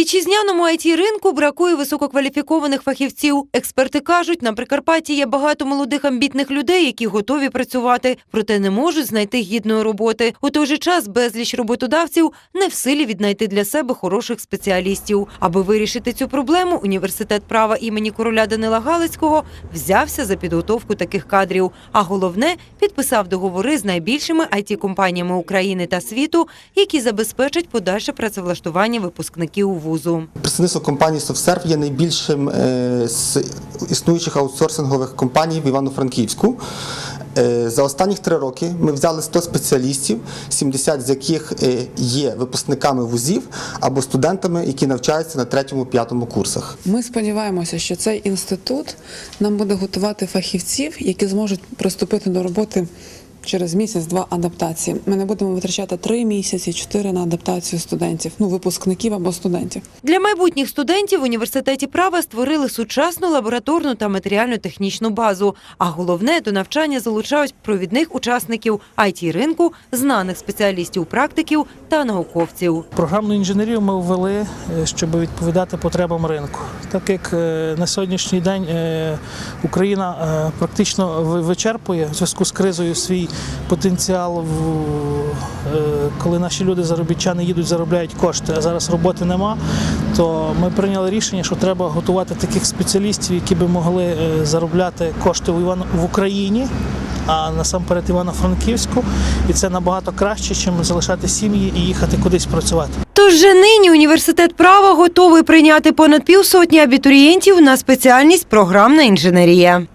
вітчизняному it ринку бракує висококваліфікованих фахівців. Експерти кажуть, на Прикарпатті є багато молодих амбітних людей, які готові працювати, проте не можуть знайти гідної роботи. У той же час безліч роботодавців не в силі віднайти для себе хороших спеціалістів. Аби вирішити цю проблему, університет права імені короля Данила Галицького взявся за підготовку таких кадрів. А головне підписав договори з найбільшими it компаніями України та світу, які забезпечать подальше працевлаштування випускників вузу. Представництво компанії SoftServe є найбільшим е, з існуючих аутсорсингових компаній в Івано-Франківську. Е, За останні три роки ми взяли 100 спеціалістів, 70 з яких е, є випускниками вузів або студентами, які навчаються на третьому-п'ятому курсах. Ми сподіваємося, що цей інститут нам буде готувати фахівців, які зможуть приступити до роботи через місяць-два адаптації. Ми не будемо витрачати три місяці, чотири на адаптацію студентів, ну випускників або студентів. Для майбутніх студентів в університеті права створили сучасну лабораторну та матеріально-технічну базу. А головне до навчання залучають провідних учасників it ринку, знаних спеціалістів, практиків та науковців. Програмну інженерію ми ввели, е, щоб відповідати потребам ринку. Так як е, на сьогоднішній день е, Україна е, практично ви- вичерпує в зв'язку з кризою свій потенціал, коли наші люди заробітчани їдуть, заробляють кошти, а зараз роботи нема, то ми прийняли рішення, що треба готувати таких спеціалістів, які би могли заробляти кошти в Україні. А насамперед Івано-Франківську, і це набагато краще, ніж залишати сім'ї і їхати кудись працювати. Тож же нині університет права готовий прийняти понад півсотні абітурієнтів на спеціальність програмна інженерія.